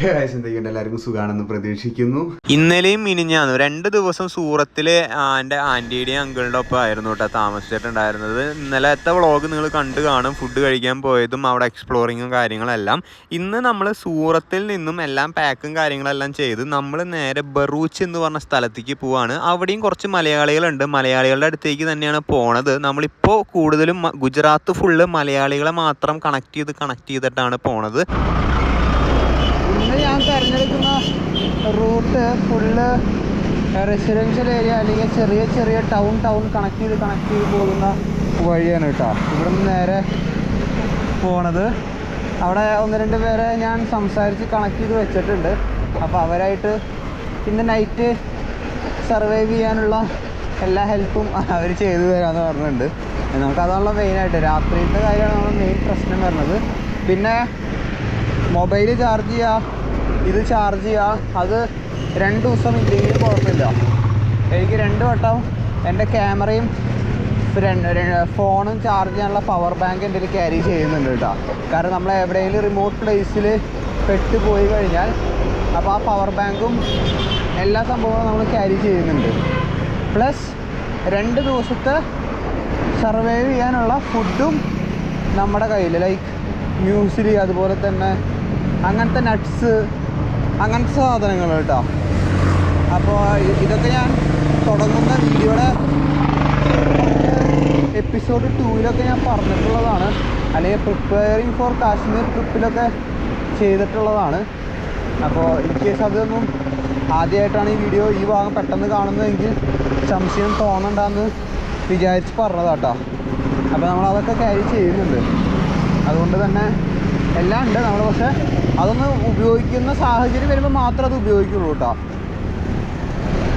എല്ലാവർക്കും സുഖാണെന്ന് പ്രതീക്ഷിക്കുന്നു. ഇന്നലെയും മിനിഞ്ഞാന്നു രണ്ട് ദിവസം സൂറത്തിൽ എന്റെ ആന്റിയുടെയും അങ്കിളുടെ ഒപ്പം ആയിരുന്നു കേട്ടോ താമസിച്ചിട്ടുണ്ടായിരുന്നത് ഇന്നലത്തെ വ്ളോഗ് നിങ്ങൾ കണ്ടു കാണും. ഫുഡ് കഴിക്കാൻ പോയതും അവിടെ എക്സ്പ്ലോറിങ്ങും കാര്യങ്ങളെല്ലാം. ഇന്ന് നമ്മൾ സൂറത്തിൽ നിന്നും എല്ലാം പാക്കും കാര്യങ്ങളെല്ലാം ചെയ്ത് നമ്മൾ നേരെ ബറൂച്ച് എന്ന് പറഞ്ഞ സ്ഥലത്തേക്ക് പോവാണ്. അവിടെയും കുറച്ച് മലയാളികളുണ്ട്. മലയാളികളുടെ അടുത്തേക്ക് തന്നെയാണ് പോണത്. നമ്മളിപ്പോൾ കൂടുതലും ഗുജറാത്ത് ഫുള്ള് മലയാളികളെ മാത്രം കണക്ട് ചെയ്ത് കണക്ട് ചെയ്തിട്ടാണ് പോണത്. തിരഞ്ഞെടുക്കുന്ന റൂട്ട് ഫുള്ള് റെസിഡൻഷ്യൽ ഏരിയ അല്ലെങ്കിൽ ചെറിയ ചെറിയ ടൗൺ ടൗൺ കണക്ട് ചെയ്ത് കണക്ട് ചെയ്ത് പോകുന്ന വഴിയാണ് കേട്ടോ. ഇവിടെ നിന്ന് നേരെ പോണത്. അവിടെ ഒന്ന് രണ്ട് പേരെ ഞാൻ സംസാരിച്ച് കണക്ട് ചെയ്ത് വെച്ചിട്ടുണ്ട്. അപ്പോൾ അവരായിട്ട് ഇന്ന് നൈറ്റ് സർവൈവ് ചെയ്യാനുള്ള എല്ലാ ഹെൽപ്പും അവർ ചെയ്തു തരാമെന്ന് പറഞ്ഞിട്ടുണ്ട്. നമുക്കതാണല്ലോ മെയിനായിട്ട് രാത്രിയിലത്തെ കാര്യമാണ് നമ്മൾ മെയിൻ പ്രശ്നം വരുന്നത്. പിന്നെ മൊബൈൽ ചാർജ് ചെയ്യുക ഇത് ചാർജ് ചെയ്യുക അത് രണ്ട് ദിവസം ഇല്ലെങ്കിലും കുഴപ്പമില്ല. എനിക്ക് രണ്ട് വട്ടം എന്റെ ക്യാമറയും ഫോണും ചാർജ് ചെയ്യാനുള്ള പവർ ബാങ്ക് എന്റെ ക്യാരി ചെയ്യുന്നുണ്ട് കേട്ടോ. കാരണം നമ്മൾ എവിടെയെങ്കിലും റിമോട്ട് പ്ലേസിൽ പെട്ടുപോയി കഴിഞ്ഞാൽ അപ്പോൾ ആ പവർ ബാങ്കും എല്ലാ സംഭവങ്ങളും നമ്മൾ ക്യാരി ചെയ്യുന്നുണ്ട്. പ്ലസ് രണ്ട് ദിവസത്തെ സർവൈവ് ചെയ്യാനുള്ള ഫുഡും നമ്മുടെ കയ്യിൽ ലൈക്ക് മ്യൂസിലി അതുപോലെ തന്നെ അങ്ങനത്തെ നട്ട്സ് അങ്ങനത്തെ സാധനങ്ങൾ കേട്ടോ. അപ്പോൾ ഇതൊക്കെ ഞാൻ തുടങ്ങുന്ന വീഡിയോയുടെ എപ്പിസോഡ് ടൂവിലൊക്കെ ഞാൻ പറഞ്ഞിട്ടുള്ളതാണ്. അല്ലെങ്കിൽ പ്രിപ്പയറിങ് ഫോർ കാശ്മീർ ട്രിപ്പിലൊക്കെ ചെയ്തിട്ടുള്ളതാണ്. അപ്പോൾ ഇൻ കേസ് അതൊന്നും ആദ്യമായിട്ടാണ് ഈ വീഡിയോ ഈ ഭാഗം പെട്ടെന്ന് കാണുന്നതെങ്കിൽ സംശയം തോന്നണ്ടെന്ന് വിചാരിച്ച് പറഞ്ഞതാട്ടോ. അപ്പോൾ നമ്മൾ അതൊക്കെ ക്യാരി ചെയ്യുന്നുണ്ട്. അതുകൊണ്ട് തന്നെ എല്ലാം ഉണ്ട് നമ്മൾ പക്ഷേ അതൊന്ന് ഉപയോഗിക്കുന്ന സാഹചര്യം വരുമ്പോൾ മാത്രമേ അത് ഉപയോഗിക്കുള്ളൂ കേട്ടോ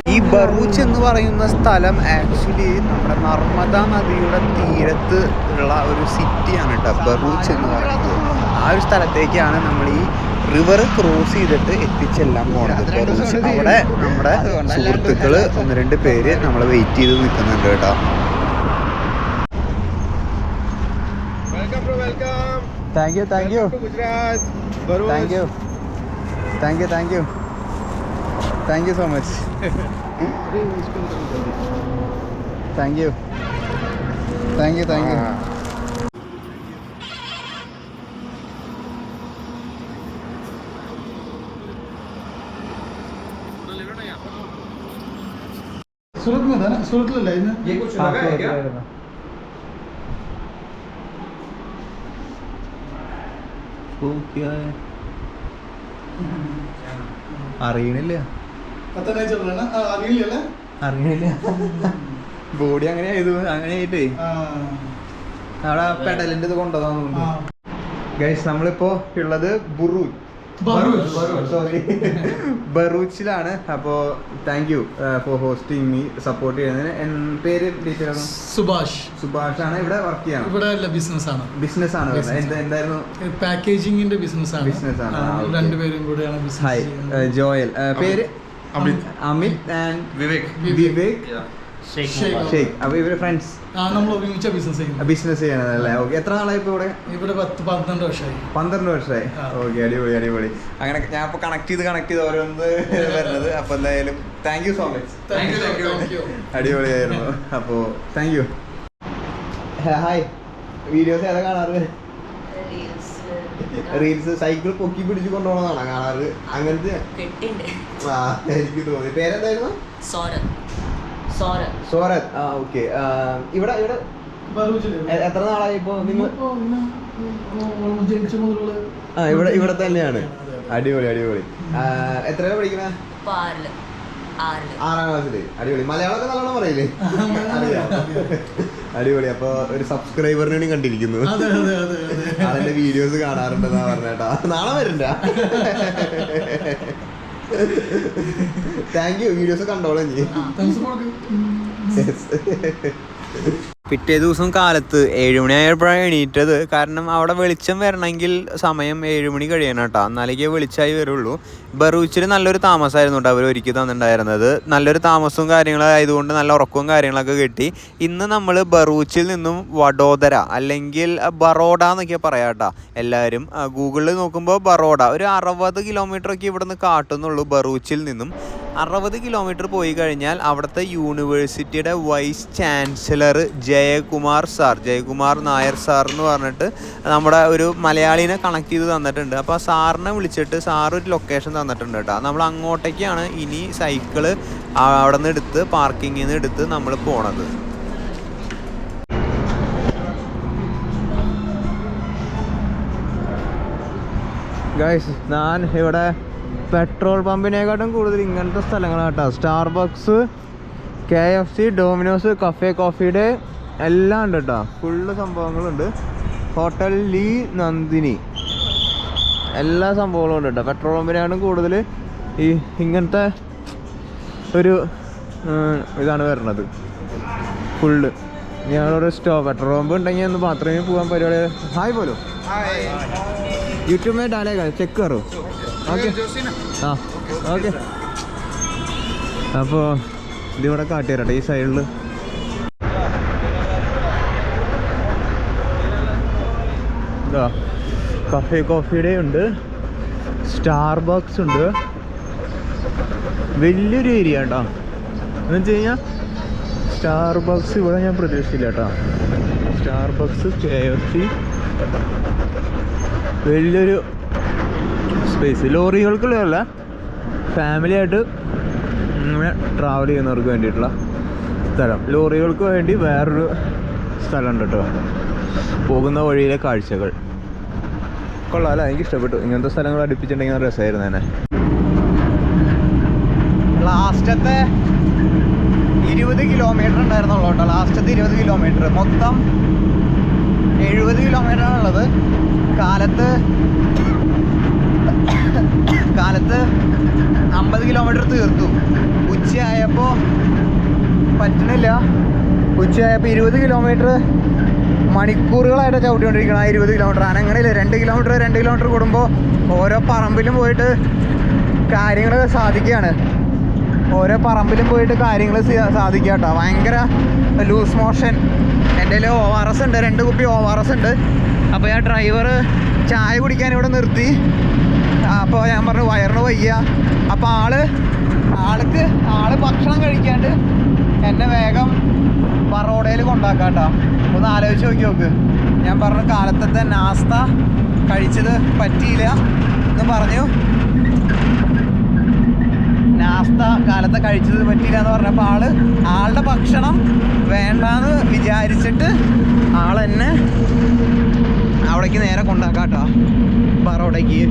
ഈ ബറൂച്ച് എന്ന് പറയുന്ന സ്ഥലം ആക്ച്വലി നമ്മുടെ നർമ്മദ നദിയുടെ തീരത്ത് ഉള്ള ഒരു സിറ്റിയാണ് കേട്ടോ ബറൂച്ച് എന്ന് പറയുന്നത്. ആ ഒരു സ്ഥലത്തേക്കാണ് നമ്മൾ ഈ റിവർ ക്രോസ് ചെയ്തിട്ട് എത്തിച്ചെല്ലാം പോണത്. ബറൂച്ച് അവിടെ നമ്മുടെ സുഹൃത്തുക്കൾ ഒന്ന് രണ്ട് പേര് നമ്മളെ വെയിറ്റ് ചെയ്ത് നിൽക്കുന്നുണ്ട് കേട്ടോ welcome thank you thank you Gujarat thank you thank you thank you thank you so much thank you thank you thank you Surat में था ना? सूरत ले ना? ये कुछ लगा है क्या നോക്കിയാ. അറിയണില്ല. അറിയണില്ല. ബോഡി അങ്ങനെ ആയത് അങ്ങനെ ആയിട്ടേ. അവിടെ പെടലിന്റെ ഇത് കൊണ്ടുവന്നു ഗൈസ് നമ്മളിപ്പോ ഉള്ളത് ബുറൂജ് ബറൂച്ചിലാണ് അപ്പോ thank you for hosting me support ചെയ്യുന്നതിന്. പേര് സുഭാഷ് സുഭാഷ്. ആണ് ഇവിടെ വർക്ക് ചെയ്യണം? ഇവിടെ അല്ല ബിസിനസ് ആണ്. ബിസിനസ് ആണ്. എന്തായിരുന്നു? പാക്കേജിംഗിന്റെ ബിസിനസ് ആണ്. ബിസിനസ് ആണ്. രണ്ടുപേരും കൂടെയാണ് ജോയൽ uh, uh, പേര്? അമിത്. അമിത് ആൻഡ് വിവേക്. വിവേക്. ഷേഖ് അപ്പോൾ ഇവർ ഫ്രണ്ട്സ് ആ നമ്മൾ ഒരുമിച്ച ബിസിനസ് ചെയ്യുന്നത്. ബിസിനസ് ചെയ്യണതല്ലേ? ഓക്കെ. എത്ര നാളായി ഇപ്പോൾ ഇവിടെ? ഇവിടെ പത്ത് പന്ത്രണ്ട് വർഷമായി. പന്ത്രണ്ട് വർഷമായി? ഓക്കെ അടിപൊളി അടിപൊളി. അങ്ങനെ ഞാൻ ഇപ്പൊ കണക്ട് ചെയ്ത് കണക്ട് ചെയ്ത് ഓരോന്ന് വരുന്നത്. അപ്പൊ എന്തായാലും താങ്ക് യു സോ മച്ച് അടിപൊളിയായിരുന്നു. അപ്പോ താങ്ക് യു ഹായ് വീഡിയോസ് ഏതാ കാണാറ്? റീൽസ് സൈക്കിൾ പൊക്കി പിടിച്ച് കൊണ്ടുപോകണമെന്നാണ് കാണാറ്. അങ്ങനത്തെ ആ എനിക്ക് തോന്നി. പേരെന്തായിരുന്നു? സോര സോര സോരത് ആ ഓക്കെ. ഇവിടെ ഇവിടെ. എത്ര നാളായി ഇപ്പോ നിങ്ങൾ? ആ ഇവിടെ ഇവിടെ തന്നെയാണ്. അടിപൊളി അടിപൊളി. എത്രയാണ് പഠിക്കണേ? ആറാം ക്ലാസ്സിൽ. അടിപൊളി. മലയാളമൊക്കെ നല്ലോണം പറയില്ലേ? അടിപൊളി. അപ്പൊ ഒരു സബ്സ്ക്രൈബറിനെ കൂടി കണ്ടിരിക്കുന്നു. അതിന്റെ അതെ അതെ അതെ ആളെന്റെ വീഡിയോസ് കാണാറുണ്ടെന്നാ പറഞ്ഞേട്ടാ നാളെ വരണ്ട. താങ്ക് യു വീഡിയോസ് കണ്ടോളാം നീ തംസ് കൊടുക്ക്. പിറ്റേ ദിവസം കാലത്ത് ഏഴുമണി ആയപ്പോഴാണ് എണീറ്റത്. കാരണം അവിടെ വെളിച്ചം വരണമെങ്കിൽ സമയം ഏഴുമണി കഴിയണം കേട്ടോ. എന്നാലേക്കേ വെളിച്ചമായി വരുള്ളൂ. ബറൂച്ചിൽ നല്ലൊരു താമസമായിരുന്നു കേട്ടോ അവർ ഒരുക്കി തന്നിട്ടുണ്ടായിരുന്നത്. നല്ലൊരു താമസവും കാര്യങ്ങളും ആയതുകൊണ്ട് നല്ല ഉറക്കവും കാര്യങ്ങളൊക്കെ കിട്ടി. ഇന്ന് നമ്മൾ ബറൂച്ചിൽ നിന്നും വഡോദര അല്ലെങ്കിൽ ബറോഡ എന്നൊക്കെ പറയാം കേട്ടോ. എല്ലാവരും ഗൂഗിളിൽ നോക്കുമ്പോൾ ബറോഡ. ഒരു അറുപത് കിലോമീറ്റർ ഒക്കെ ഇവിടെ കാട്ടുന്നുള്ളൂ ബറൂച്ചിൽ നിന്നും. അറുപത് കിലോമീറ്റർ പോയി കഴിഞ്ഞാൽ അവിടുത്തെ യൂണിവേഴ്സിറ്റിയുടെ vice chancellor Jayakumar sir Jayakumar Nair sir എന്ന് പറഞ്ഞിട്ട് നമ്മുടെ ഒരു മലയാളിനെ കണക്ട് ചെയ്ത് തന്നിട്ടുണ്ട്. അപ്പോൾ സാറിനെ വിളിച്ചിട്ട് സാർ ഒരു ലൊക്കേഷൻ തന്നിട്ടുണ്ട് കേട്ടോ. നമ്മൾ അങ്ങോട്ടേക്കാണ് ഇനി സൈക്കിൾ അവിടെ നിന്ന് എടുത്ത് പാർക്കിങ്ങിൽ നിന്ന് എടുത്ത് നമ്മൾ പോണത്. ഗൈസ് ഞാൻ ഇവിടെ പെട്രോൾ പമ്പിനെക്കാട്ടും കൂടുതൽ ഇങ്ങനത്തെ സ്ഥലങ്ങളാട്ടോ Starbucks K F C Domino's cafe കോഫിയുടെ എല്ലാം ഉണ്ട് കേട്ടോ. ഫുള്ള് സംഭവങ്ങളുണ്ട്. ഹോട്ടൽ ലീ നന്ദിനി എല്ലാ സംഭവങ്ങളും ഉണ്ട് കേട്ടോ. പെട്രോൾ പമ്പിനെക്കാട്ടും കൂടുതൽ ഈ ഇങ്ങനത്തെ ഒരു ഇതാണ് വരുന്നത്. ഫുള്ള് ഞങ്ങളൊരു സ്റ്റോ പെട്രോൾ പമ്പ് ഉണ്ടെങ്കിൽ ഒന്ന് മാത്രമേ പോകാൻ പരിപാടി. ഹായ് പോലും യൂട്യൂബ് മേ ഡാലേ ചെക്ക് കയറും ആ ഓക്കെ. അപ്പോൾ ഇതിവിടെ കാട്ടിയരട്ടെ ഈ സൈഡിൽ ഇതാ കഫേ കോഫിയുടെ ഉണ്ട്. സ്റ്റാർബക്സ് ഉണ്ട്. വലിയൊരു ഏരിയ കേട്ടോ എന്ന് വെച്ച് കഴിഞ്ഞാൽ സ്റ്റാർബക്സ് ഇവിടെ ഞാൻ പ്രതീക്ഷിച്ചില്ല കേട്ടോ സ്റ്റാർബക്സ് കെ എഫ് സി വലിയൊരു സ്പേസ് ലോറികൾക്കുള്ളതല്ല ഫാമിലി ആയിട്ട് ഇങ്ങനെ ട്രാവൽ ചെയ്യുന്നവർക്ക് വേണ്ടിയിട്ടുള്ള സ്ഥലം. ലോറികൾക്ക് വേണ്ടി വേറൊരു സ്ഥലമുണ്ട് കേട്ടോ. പോകുന്ന വഴിയിലെ കാഴ്ചകൾ. കൊള്ളാമല്ല എനിക്ക് ഇഷ്ടപ്പെട്ടു. ഇങ്ങനത്തെ സ്ഥലങ്ങൾ അടുപ്പിച്ചിട്ടുണ്ടെങ്കിൽ രസമായിരുന്നു തന്നെ. ലാസ്റ്റത്തെ ഇരുപത് കിലോമീറ്റർ ഉണ്ടായിരുന്നുള്ളൂ കേട്ടോ. ലാസ്റ്റത്തെ ഇരുപത് കിലോമീറ്റർ മൊത്തം എഴുപത് കിലോമീറ്റർ ആണുള്ളത്. കാലത്ത് കാലത്ത് അമ്പത് കിലോമീറ്റർ തീർത്തു. ഉച്ചയായപ്പോൾ പറ്റണില്ല. ഉച്ചയായപ്പോൾ ഇരുപത് കിലോമീറ്റർ മണിക്കൂറുകളായിട്ട് ചവിട്ടിക്കൊണ്ടിരിക്കണം ആ ഇരുപത് കിലോമീറ്റർ അനങ്ങണില്ല രണ്ട് കിലോമീറ്റർ രണ്ട് കിലോമീറ്റർ കൂടുമ്പോൾ ഓരോ പറമ്പിലും പോയിട്ട് കാര്യങ്ങൾ സാധിക്കുകയാണ്. ഓരോ പറമ്പിലും പോയിട്ട് കാര്യങ്ങൾ സാധിക്കുക കേട്ടോ. ഭയങ്കര ലൂസ് മോഷൻ എന്റെ കയ്യിൽ ഒ ആർ എസ് ഉണ്ട്. രണ്ട് കുപ്പി ഒ ആർ എസ് ഉണ്ട്. അപ്പോൾ ആ ഡ്രൈവർ ചായ കുടിക്കാൻ ഇവിടെ നിർത്തി. അപ്പോൾ ഞാൻ പറഞ്ഞു വയറിന് വയ്യ. അപ്പോൾ ആൾ ആൾക്ക് ആൾ ഭക്ഷണം കഴിക്കാണ്ട് എന്നെ വേഗം പറോടയിൽ കൊണ്ടാക്കാട്ടോ. ഒന്ന് ആലോചിച്ച് നോക്കി നോക്ക്. ഞാൻ പറഞ്ഞു കാലത്തത്തെ നാസ്ത കഴിച്ചത് പറ്റിയില്ല എന്ന് പറഞ്ഞു. നാസ്ത കാലത്തെ കഴിച്ചത് പറ്റിയില്ല എന്ന് പറഞ്ഞപ്പോൾ ആൾ ആളുടെ ഭക്ഷണം വേണ്ടാന്ന് വിചാരിച്ചിട്ട് ആളെന്നെ അവിടേക്ക് നേരെ കൊണ്ടാക്കാം കേട്ടോ ബറോഡയ്ക്ക്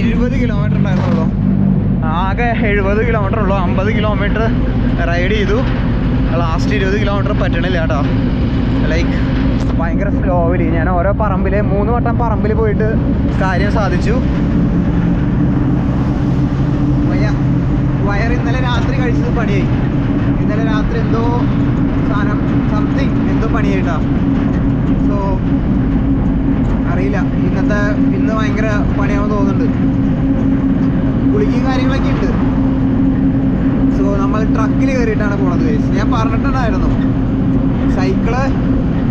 ഇരുപത് കിലോമീറ്റർ ഉണ്ടായിരുന്നുള്ളൂ. ആകെ എഴുപത് കിലോമീറ്റർ ഉള്ളൂ. അമ്പത് കിലോമീറ്റർ റൈഡ് ചെയ്തു. ലാസ്റ്റ് ഇരുപത് കിലോമീറ്റർ പറ്റണില്ല കേട്ടോ. ലൈക്ക് ഭയങ്കര സ്ലോവിൽ ഞാൻ ഓരോ പറമ്പിൽ മൂന്ന് വട്ടം പറമ്പിൽ പോയിട്ട് കാര്യം സാധിച്ചു. വയർ ഇന്നലെ രാത്രി കഴിച്ചത് പണിയായി. ഇന്നലെ രാത്രി എന്തോ സാധനം സംതിങ് എന്തോ പണിയായിട്ടാ. സോ അറിയില്ല. ഇന്നത്തെ ഇന്ന് ഭയങ്കര പണിയാവും തോന്നുന്നുണ്ട്. കുളിക്കും കാര്യങ്ങളൊക്കെ ഉണ്ട്. സോ നമ്മൾ ട്രക്കിൽ കയറിയിട്ടാണ് പോണത് guys. ഞാൻ പറഞ്ഞിട്ടുണ്ടായിരുന്നു. സൈക്കിൾ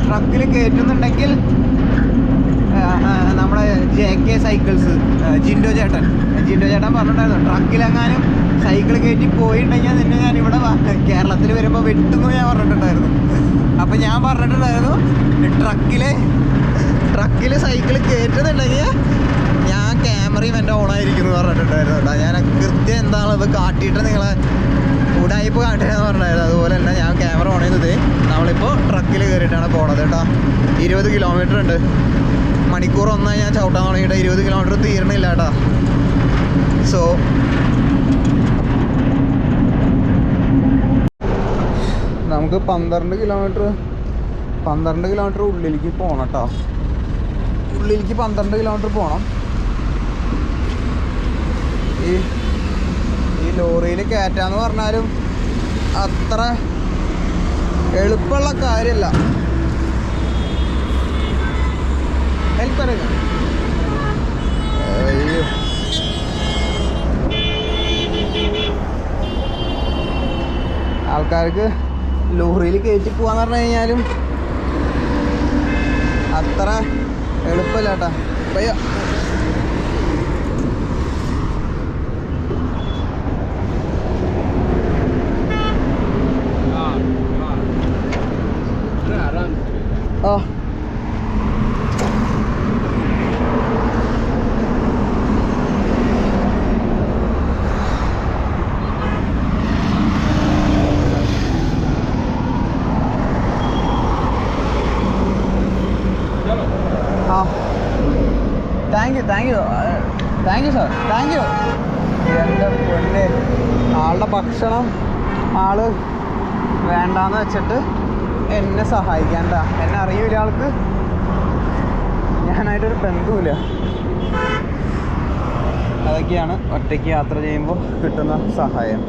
ട്രക്കിൽ കയറ്റുന്നുണ്ടെങ്കിൽ നമ്മുടെ ജെ കെ സൈക്കിൾസ് ജിൻഡോ ചേട്ടൻ. ജിൻഡോ ചേട്ടൻ പറഞ്ഞിട്ടുണ്ടായിരുന്നു. ട്രക്കിലെങ്ങാനും സൈക്കിൾ കയറ്റി പോയിട്ടുണ്ടെങ്കിൽ നിന്നെ ഞാൻ ഇവിടെ കേരളത്തിൽ വരുമ്പോൾ വെട്ടുന്നു ഞാൻ പറഞ്ഞിട്ടുണ്ടായിരുന്നു. അപ്പം ഞാൻ പറഞ്ഞിട്ടുണ്ടായിരുന്നു ട്രക്കിൽ ട്രക്കിൽ സൈക്കിൾ കയറ്റുന്നുണ്ടെങ്കിൽ ഞാൻ ക്യാമറയും എന്റെ ഓണായിരിക്കുന്നു പറഞ്ഞിട്ടുണ്ടായിരുന്നു ഞാൻ കൃത്യം എന്താണത് കാട്ടിയിട്ട് നിങ്ങളെ ഉടായ്പ കാട്ടിയെന്ന് പറഞ്ഞിട്ടുണ്ടായിരുന്നു. അതുപോലെ തന്നെ ഞാൻ ക്യാമറ ഓൺ ചെയ്തത് നമ്മളിപ്പോൾ ട്രക്കിൽ കയറിയിട്ടാണ് പോണത് കേട്ടോ. ഇരുപത് കിലോമീറ്റർ ഉണ്ട്. മണിക്കൂർ ഒന്നായി ഞാൻ ചവിട്ടാൻ തുടങ്ങിയിട്ട് ഇരുപത് കിലോമീറ്റർ തീരണില്ല കേട്ടോ. സോ നമുക്ക് പന്ത്രണ്ട് കിലോമീറ്റർ പന്ത്രണ്ട് കിലോമീറ്റർ ഉള്ളിലേക്ക് പോകണം കേട്ടോ. ഉള്ളിലേക്ക് പന്ത്രണ്ട് കിലോമീറ്റർ പോകണം ഈ ഈ ലോറിയിൽ കയറ്റാന്ന് പറഞ്ഞാലും അത്ര എളുപ്പമുള്ള കാര്യമല്ല. ആൾക്കാർക്ക് ലോറിയിൽ കയറ്റി പോവാന്ന് പറഞ്ഞു കഴിഞ്ഞാലും അത്ര എളുപ്പമല്ല കേട്ടാ പയ്യ ആ thank you thank you thank you sir thank you എന്റെ പൊന്നെ ആളുടെ ഭക്ഷണം ആൾ വേണ്ടാന്ന് വെച്ചിട്ട് എന്നെ സഹായിക്കാണ്ട എന്നെ അറിയൂല ആൾക്ക്. ഞാനായിട്ടൊരു ബന്ധുവില്ല. അതൊക്കെയാണ് ഒറ്റയ്ക്ക് യാത്ര ചെയ്യുമ്പോൾ കിട്ടുന്ന സഹായം.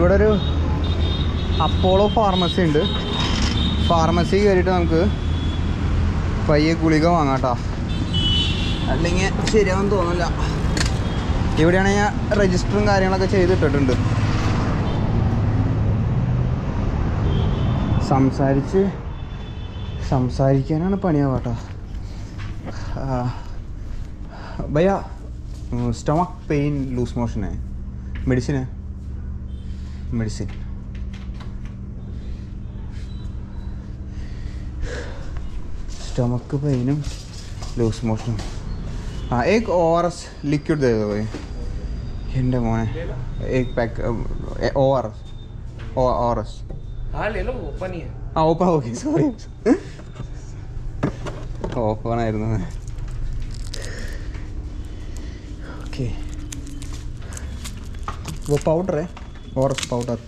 ഇവിടെ ഒരു അപ്പോളോ ഫാർമസി ഉണ്ട് ഫാർമസി കയറിയിട്ട് നമുക്ക് പയ്യെ ഗുളിക വാങ്ങാം കേട്ടോ അല്ലെങ്കിൽ ശരിയാവും തോന്നില്ല ഇവിടെയാണെങ്കിൽ ഞാൻ രജിസ്റ്ററും കാര്യങ്ങളൊക്കെ ചെയ്തിട്ടിട്ടുണ്ട് സംസാരിച്ച് സംസാരിക്കാനാണ് പണിയാവുക കേട്ടോ ഭയ്യ stomach pain loose motion medicine medicine stomach pen loose motion हाँ एक और लिक्विड दे दो भाई എൻ്റെ മോനെ एक pack O R O R S हाँ ले लो ओपन ही है ആ ഓപ്പൺ ഓക്കെ സോറി ഓപ്പൺ ആയിരുന്നു ഓക്കെ वो पाउडर है और पाउडर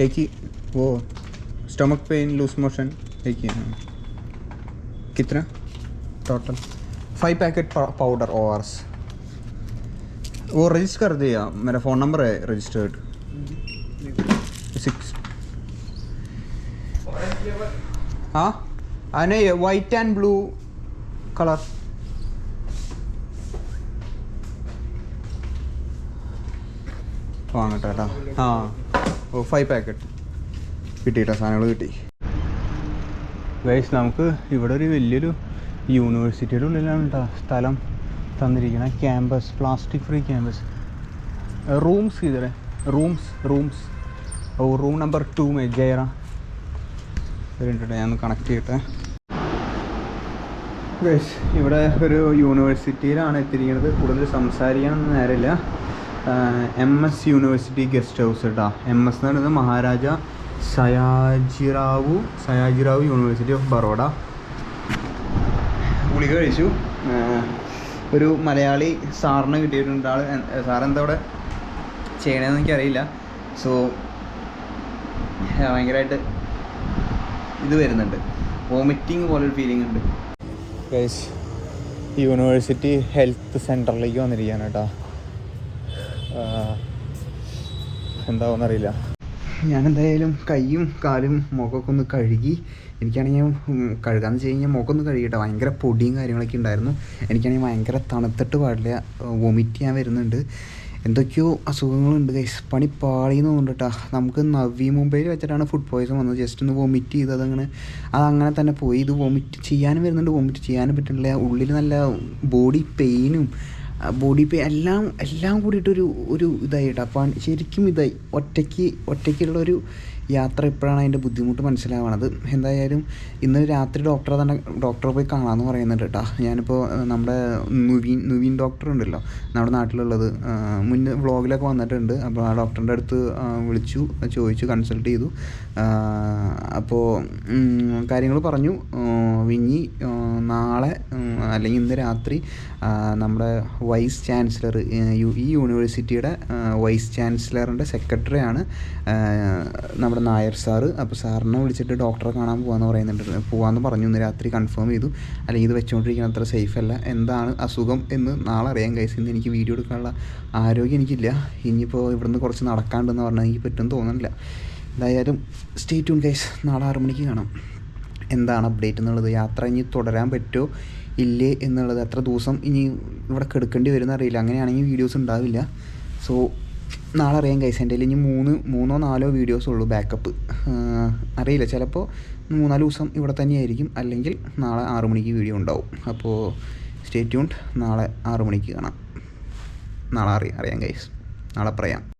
एक ही वो स्टमक पेन लूज मोशन एक ही है कितना टोटल फाइव पैकेट पाउडर ओ वो रजिस्टर कर दिया मेरा फ़ोन नंबर है रजिस्टर्ड सिक्स हाँ हाँ नहीं वाइट एंड ब्लू कलर വാങ്ങട്ടെ കേട്ടോ. ആ ഓ ഫൈവ് പാക്കറ്റ് കിട്ടിയിട്ടോ സാധനങ്ങൾ കിട്ടി. ഗൈസ് നമുക്ക് ഇവിടെ ഒരു വലിയൊരു യൂണിവേഴ്സിറ്റിയുടെ ഉള്ളിലാണ് കേട്ടോ സ്ഥലം തന്നിരിക്കുന്നത് campus plastic free campus rooms ഇതേ റൂംസ് റൂംസ് ഓ റൂം നമ്പർ ടു മേ ജയറ. വരുന്നുണ്ട് ഞാൻ കണക്ട് ചെയ്യട്ടെ. ഇവിടെ ഒരു യൂണിവേഴ്സിറ്റിയിലാണ് എത്തിയിരിക്കുന്നത് കൂടുതൽ സംസാരിക്കാനൊന്നും നേരമില്ല. M S university guest house കേട്ടോ എം എസ് എന്ന് പറയുന്നത് മഹാരാജ സയാജിറാവു സയാജിറാവു യൂണിവേഴ്സിറ്റി ഓഫ് ബറോഡ ഗുളിക കഴിച്ചു. ഒരു മലയാളി സാറിന് കിട്ടിയിട്ടുണ്ട് ആൾ സാറെന്താ അവിടെ ചെയ്യണമെന്ന് എനിക്കറിയില്ല. സോ ഭയങ്കരമായിട്ട് ഇത് വരുന്നുണ്ട്. വോമിറ്റിംഗ് പോലൊരു ഫീലിംഗ് ഉണ്ട്. യൂണിവേഴ്സിറ്റി ഹെൽത്ത് സെന്ററിലേക്ക് വന്നിരിക്കുകയാണ് എന്താവെന്നറിയില്ല. ഞാൻ എന്തായാലും കൈയും കാലും മുഖമൊക്കെ ഒന്ന് കഴുകി എനിക്കാണെങ്കിൽ കഴുകാന്ന് വെച്ച് കഴിഞ്ഞാൽ മുഖം ഒന്ന് കഴുകിയിട്ട്. ഭയങ്കര പൊടിയും കാര്യങ്ങളൊക്കെ ഉണ്ടായിരുന്നു. എനിക്കാണെങ്കിൽ ഭയങ്കര തണുത്തിട്ട് പാടില്ല. വൊമിറ്റ് ചെയ്യാൻ വരുന്നുണ്ട്. എന്തൊക്കെയോ അസുഖങ്ങളുണ്ട് ഗൈസ് പണി പാളിയെന്ന് തോന്നിട്ടാ നമുക്ക് നവി മുംബൈയിൽ വെച്ചിട്ടാണ് ഫുഡ് പോയ്സൺ വന്നത്. ജസ്റ്റ് ഒന്ന് വൊമിറ്റ് ചെയ്ത് അതങ്ങനെ അതങ്ങനെ തന്നെ പോയി. ഇത് വൊമിറ്റ് ചെയ്യാനും വരുന്നുണ്ട്. വൊമിറ്റ് ചെയ്യാനും പറ്റുന്നില്ല. ഉള്ളിൽ നല്ല ബോഡി പെയിനും ബോഡി പെയിൻ എല്ലാം എല്ലാം കൂടിയിട്ടൊരു ഒരു ഇതായിട്ടാണ് അപ്പം ശരിക്കും ഇതായി. ഒറ്റയ്ക്ക് ഒറ്റയ്ക്കുള്ള ഒരു യാത്ര ഇപ്പോഴാണ് അതിന്റെ ബുദ്ധിമുട്ട് മനസ്സിലാവണത്. എന്തായാലും ഇന്ന് രാത്രി ഡോക്ടറെ തന്നെ ഡോക്ടറെ പോയി കാണാമെന്ന് പറയുന്നുണ്ട് കേട്ടോ. ഞാനിപ്പോൾ നമ്മുടെ നുവീൻ നുവീൻ ഡോക്ടർ ഉണ്ടല്ലോ നമ്മുടെ നാട്ടിലുള്ളത്. മുന്നേ വ്ളോഗിലൊക്കെ വന്നിട്ടുണ്ട്. അപ്പോൾ ആ ഡോക്ടറിന്റെ അടുത്ത് വിളിച്ചു ചോദിച്ചു കൺസൾട്ട് ചെയ്തു. അപ്പോൾ കാര്യങ്ങൾ പറഞ്ഞു. വിഞ്ഞി നാളെ അല്ലെങ്കിൽ ഇന്ന് രാത്രി നമ്മുടെ വൈസ് ചാൻസലർ ഈ യൂണിവേഴ്സിറ്റിയുടെ വൈസ് ചാൻസലറിന്റെ സെക്രട്ടറിയാണ് നമ്മുടെ നായർ സാറ് അപ്പോൾ സാറിനെ വിളിച്ചിട്ട് ഡോക്ടറെ കാണാൻ പോകാമെന്ന് പറയുന്നുണ്ട്. പോകാമെന്ന് പറഞ്ഞു ഇന്ന് രാത്രി കൺഫേം ചെയ്തു. അല്ലെങ്കിൽ ഇത് വെച്ചുകൊണ്ടിരിക്കുന്നത് അത്ര സേഫ് അല്ല. എന്താണ് അസുഖം എന്ന് നാളെ അറിയാൻ കഴിച്ചു ഇന്ന് എനിക്ക് വീഡിയോ എടുക്കാനുള്ള ആരോഗ്യം എനിക്കില്ല. ഇനിയിപ്പോൾ ഇവിടുന്ന് കുറച്ച് നടക്കാണ്ടെന്ന് പറഞ്ഞാൽ എനിക്ക് പറ്റുമെന്ന് തോന്നുന്നില്ല. എന്തായാലും സ്റ്റേ ട്യൂൺ കേസ് നാളെ ആറു മണിക്ക് കാണാം. എന്താണ് അപ്ഡേറ്റ് എന്നുള്ളത്? യാത്ര ഇനി തുടരാൻ പറ്റുമോ? ഇല്ലേ എന്നുള്ളത്. എത്ര ദിവസം ഇനി ഇവിടെ കെടുക്കേണ്ടി വരുമെന്ന് അറിയില്ല. അങ്ങനെയാണെങ്കിൽ വീഡിയോസ് ഉണ്ടാവില്ല. സോ നാളെ അറിയാം കൈസ് എന്റെ ഇനി മൂന്ന് മൂന്നോ നാലോ വീഡിയോസ് ഉള്ളൂ ബാക്കപ്പ് അറിയില്ല. ചിലപ്പോൾ മൂന്നാൽ ദിവസം ഇവിടെ തന്നെയായിരിക്കും. അല്ലെങ്കിൽ നാളെ ആറ് മണിക്ക് വീഡിയോ ഉണ്ടാവും. അപ്പോൾ സ്റ്റേ ട്യൂൺഡ് നാളെ ആറ് മണിക്ക് കാണാം. നാളെ അറിയാം അറിയാം കൈസ് നാളെ പറയാം.